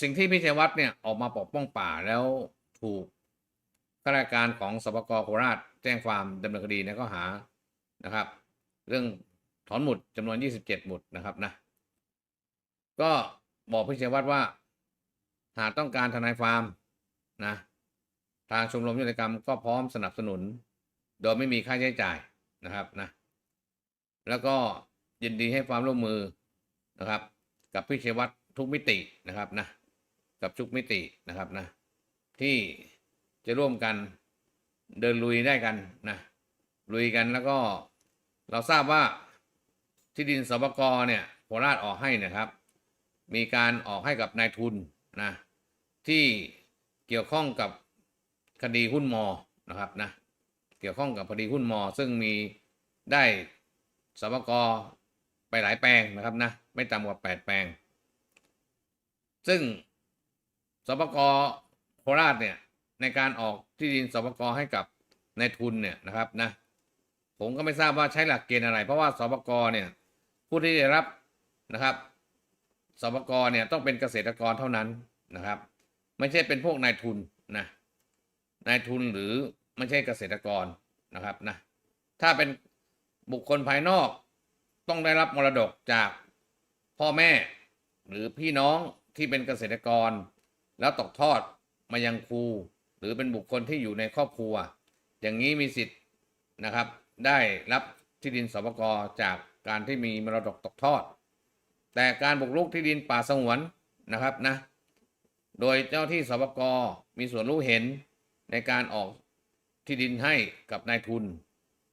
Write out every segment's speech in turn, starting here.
สิ่งที่พี่ชัยวัฒน์เนี่ย ออกมาปกป้องป่าแล้วถูกข้าราชการของสปกโคราชแจ้งความดำเนินคดีในข้อหานะครับ เรื่องถอนหมุดจำนวน 27 หมุดนะครับนะ ก็บอกพี่ชัยวัฒน์ว่า หากต้องการทนายฟาร์มนะ ทางชมรมยุติกรรมก็พร้อมสนับสนุน โดยไม่มีค่าใช้จ่ายนะครับนะ แล้วก็ยินดีให้ความร่วมมือนะครับ กับพี่ชัยวัฒน์ทุกมิตินะครับนะ กับทุกมิตินะครับนะที่จะร่วมกันเดินลุยได้กันนะลุยกันแล้วก็เราทราบว่าที่ดินสปกเนี่ยโคราชออกให้นะครับ มีการออกให้กับนายทุนนะที่เกี่ยวข้องกับคดีหุ้นมอนะครับนะเกี่ยวข้องกับคดีหุ้นมอ ซึ่งมีได้สปกไปหลายแปลงนะครับนะไม่ต่ำกว่า 8 แปลง ซึ่ง สปกโคราชเนี่ยในการออกที่ดินสปกให้กับนายทุนเนี่ยนะครับนะผมก็ไม่ทราบว่าใช้หลักเกณฑ์อะไร เพราะว่าสปกเนี่ยผู้ที่ได้รับนะครับสปกเนี่ยต้องเป็นเกษตรกรเท่านั้นนะครับ ไม่ใช่เป็นพวกนายทุนนะนายทุนหรือไม่ใช่เกษตรกรนะครับนะถ้าเป็นบุคคลภายนอกต้องได้รับมรดกจากพ่อแม่ หรือพี่น้องที่เป็นเกษตรกร แล้วตกทอดมายังครู หรือเป็นบุคคลที่อยู่ในครอบครัว อย่างนี้มีสิทธิ์นะครับ ได้รับที่ดินสปกจากการที่มีมรดกตกทอด แต่การบุกรุกที่ดินป่าสงวนนะครับนะโดยเจ้าที่สปกมีส่วนรู้เห็นในการออกที่ดินให้กับนายทุน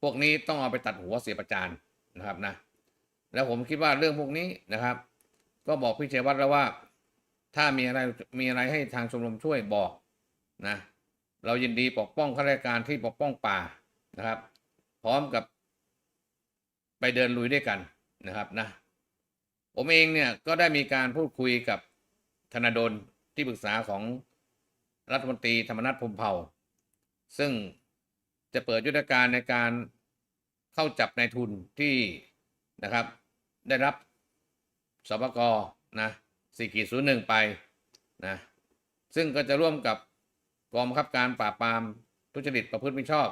พวกนี้ต้องเอาไปตัดหัวเสียประจานนะครับนะแล้วผมคิดว่าเรื่องพวกนี้นะครับ ก็บอกพี่เชยวัฒน์แล้วว่า ถ้ามีอะไรมีอะไรให้ทางชมรมช่วยบอกนะ เรายินดีปกป้องข้าราชการที่ปกป้องป่านะครับ พร้อมกับ ไปเดินลุยด้วยกันนะครับนะ ผมเองเนี่ยก็ได้มีการพูดคุยกับธนดลที่ปรึกษาของรัฐมนตรีธรรมนัฐพมเผ่า ซึ่งจะเปิดยุทธการในการเข้าจับนายทุนที่นะครับ ได้รับสปกนะ 4ขีด01ไปนะซึ่งก็จะร่วมกับกองบังคับการปราบปรามทุจริตประพฤติมิชอบ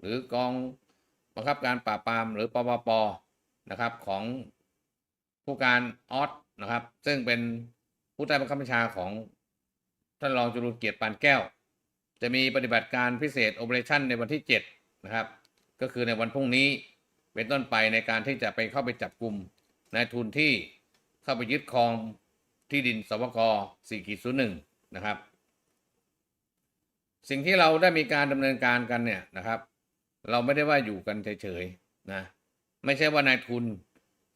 หรือกองบังคับการปราบปรามหรือปปปนะครับของผู้การออสนะครับ ซึ่งเป็นผู้ใต้บังคับบัญชาของท่านรองจุลเกียรติปานแก้ว จะมีปฏิบัติการพิเศษโอเปอเรชั่นในวันที่ 7 นะครับ ก็คือในวันพรุ่งนี้เป็นต้นไปในการที่จะไปเข้าไปจับกลุ่มนายทุนที่เข้าไปยึดครอง ที่ดินสวก4ขีด01นะครับ สิ่งที่เราได้มีการดำเนินการกันเนี่ยนะครับ เราไม่ได้ว่าอยู่กันเฉยๆนะไม่ใช่ว่านายทุน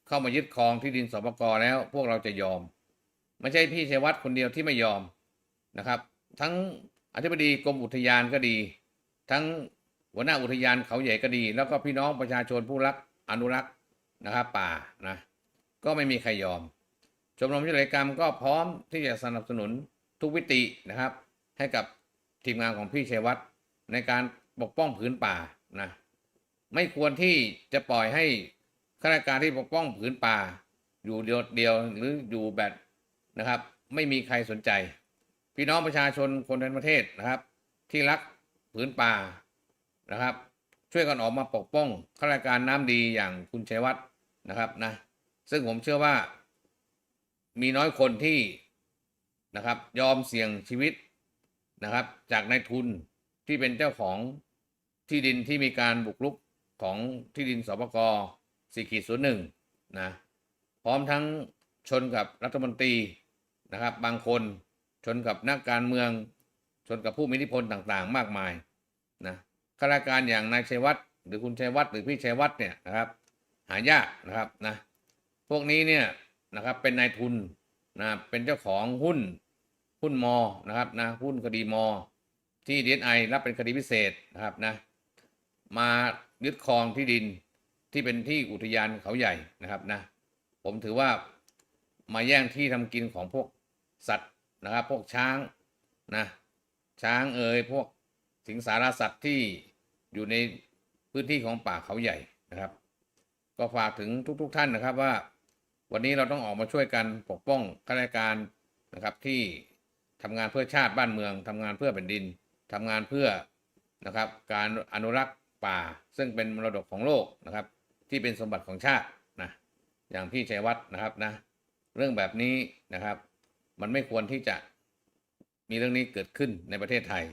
เข้ามายึดครองที่ดินสปกแล้ว พวกเราจะยอม ไม่ใช่พี่ชัยวัฒน์คนเดียวที่ไม่ยอมนะครับ ทั้งอธิบดีกรมอุทยานก็ดี ทั้งหัวหน้าอุทยานเขาใหญ่ก็ดี แล้วก็พี่น้องประชาชนผู้รักอนุรักษ์นะครับ ป่านะก็ไม่มีใครยอม ชมรมวิทยกรรมก็พร้อมที่จะสนับสนุนทุกวิตินะครับ ให้กับทีมงานของพี่ชัยวัฒน์ในการปกป้องผืนป่านะไม่ควรที่จะปล่อยให้ข้าราชการที่ปกป้องผืนป่า อยู่เดียวเดียวหรืออยู่แบบนะครับ ไม่มีใครสนใจ พี่น้องประชาชนคนทั้งประเทศนะครับ ที่รักผืนป่านะครับ ช่วยกันออกมาปกป้องข้าราชการน้ำดีอย่างคุณชัยวัฒน์นะครับนะซึ่งผมเชื่อว่า มีน้อยคนที่นะครับ ยอมเสี่ยงชีวิตนะครับ จากนายทุนที่เป็นเจ้าของที่ดินที่มีการบุกรุกของที่ดินสปกสี่ขีดศูนย์หนึ่งนะพร้อมทั้งชนกับรัฐมนตรีนะครับ บางคนชนกับนักการเมือง ชนกับผู้มีอิทธิพลต่างๆ มากมายนะข้าราชการอย่างนายชัยวัฒน์หรือคุณชัยวัฒน์หรือพี่ชัยวัฒน์เนี่ยนะครับ หายากนะครับนะพวกนี้เนี่ย นะครับเป็นนายทุนนะเป็นเจ้าของหุ้นหุ้นมอนะครับนะหุ้นคดีมอ ที่ดีไอรับเป็นคดีพิเศษนะครับนะมายึดครองที่ดินที่เป็นที่อุทยานเขาใหญ่นะครับนะผมถือว่ามาแย่งที่ทำกินของพวกสัตว์นะครับพวกช้างนะช้างเอ่ยพวกสิงสารสัตว์ที่อยู่ในพื้นที่ของป่าเขาใหญ่นะครับ ก็ฝากถึงทุก ๆทท่านนะครับว่า วันนี้เราต้องออกมาช่วยกันปกป้องข้าราชการนะครับที่ทำงานเพื่อชาติบ้านเมืองทำงานเพื่อแผ่นดินทำงานเพื่อนะครับการอนุรักษ์ป่า ซึ่งเป็นมรดกของโลกนะครับ ที่เป็นสมบัติของชาตินะอย่างพี่ชัยวัฒน์นะครับนะเรื่องแบบนี้นะครับ มันไม่ควรที่จะมีเรื่องนี้เกิดขึ้นในประเทศไทย